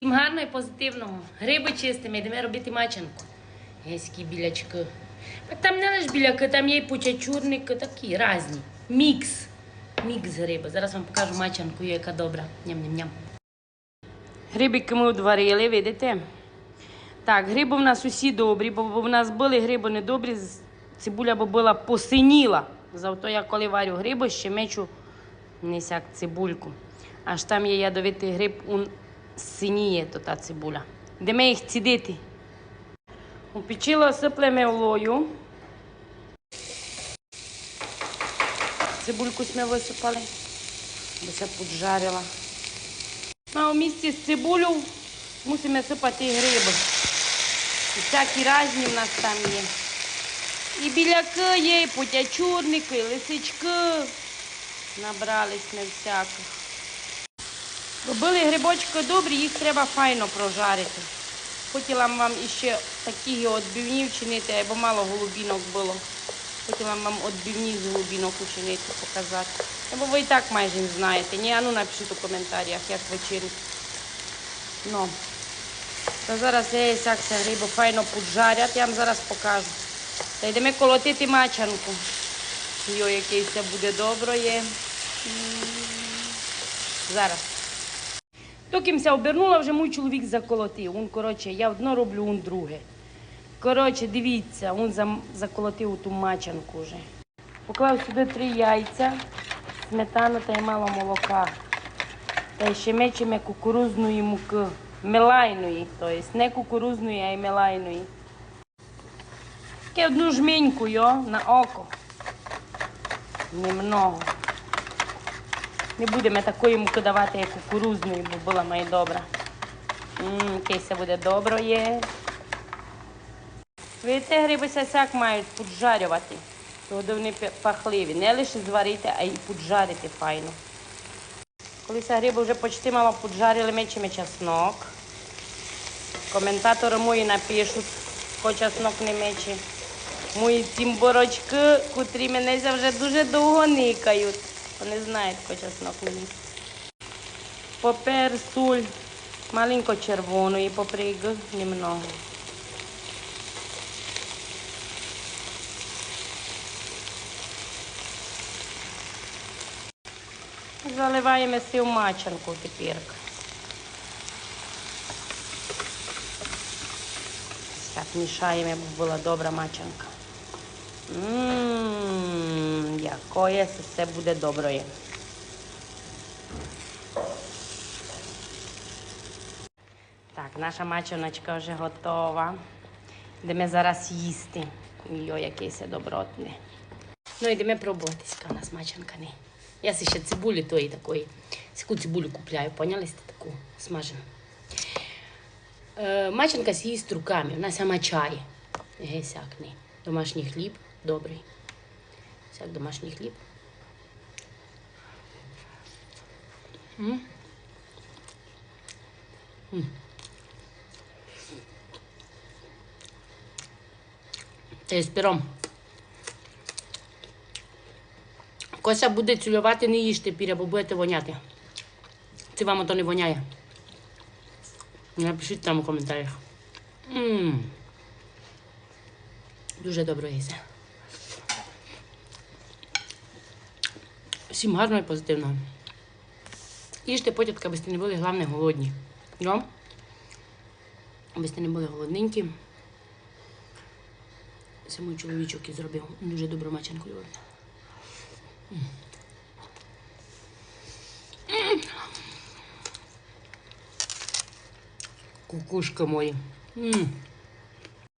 Всім гарно і позитивного. Гриби чистимо, йдемо робити мачанку. Гейські білячки. Там не лише біляки, там є і пучачурники, такі різні. Мікс. Мікс гриби. Зараз вам покажу мачанку, яка добра. Ням-ням-ням. Грибики ми одварили, видите? Так, гриби в нас усі добрі, бо в нас були гриби недобрі, цибуля бо була посиніла. Зато я коли варю гриби, ще мечу не сяк цибульку. Аж там є ядовитий гриб, синіє то та цибуля. Йдемо їх цідити. У печило сиплемо олою. Цибульку ми висипали, бо поджарила. А у місці з цибулю мусимо сипати гриби. І всякі різні в нас там є. І біляки є, і путячурники, і лисички. Набрались ми всяких. Робили грибочки добрі, їх треба файно прожарити. Хотіла вам іще такі відбивні вчинити, бо мало голубінок було. Хотіла вам відбивні з голубінок учинити, показати. Бо ви і так майже не знаєте. Ні, а ну напишіть у коментарях, як вечерю. Ну. То зараз я і сяк ся файно поджарять, я вам зараз покажу. Та йдемо колотити мачанку. Йо, який це буде добре. Зараз. Токимся обернула, вже мій чоловік заколотив. Он, коротше, я одно роблю, он друге. Коротше, дивіться, він заколотив ту мачанку вже. Поклав сюди три яйця, сметану та й мало молока. Та ще мечемо кукурузної муки. Мелайної, тобто не кукурузної, а й мелайної. Таке одну жменьку йо, на око. Немного. Не будемо такої муки давати, як кукурузної, бо була має добра. Ммм, яке буде добре є. Видите, гриби сяк мають поджарювати. Тоді вони пахливі. Не лише зварити, а й поджарити файно. Коли ся гриби вже почти мало поджарили, мечемо чеснок. Коментатори мої напишуть, хто чеснок не мече. Мої тімборочки, котрі мене вже дуже довго никають. Вони знають, хто чеснок не їсть. Попер, суль, маленько червоної паприки, немного. Заливаємо сів мачанку тепер. Так, мішаємо, щоб була добра мачанка. Ммм, якое це все буде добре. Так, наша мачаночка вже готова. Йдемо зараз їсти. Йо, який це добротний. Ну, йдемо пробувати, яка у нас мачанка не. Я ще цибулі тої такої. Сяку цибулю купляю, поняли таку смажену. Е, мачанка сі їсть руками, вона сама чає. Гесякний. Домашній хліб добрий. Сяк домашній хліб. М? М. Це з піром. Кося буде цілювати, не їжте піря, бо будете воняти. Чи вам ото не воняє? Напишіть там у коментарях. Дуже добре їсти. Всім гарно і позитивно. Їжте потітка, аби не були, головне, голодні. Ну, аби не були голодненькі. Це мій чоловічок і зробив. Дуже добру маченку любить. Кукушка мої. М.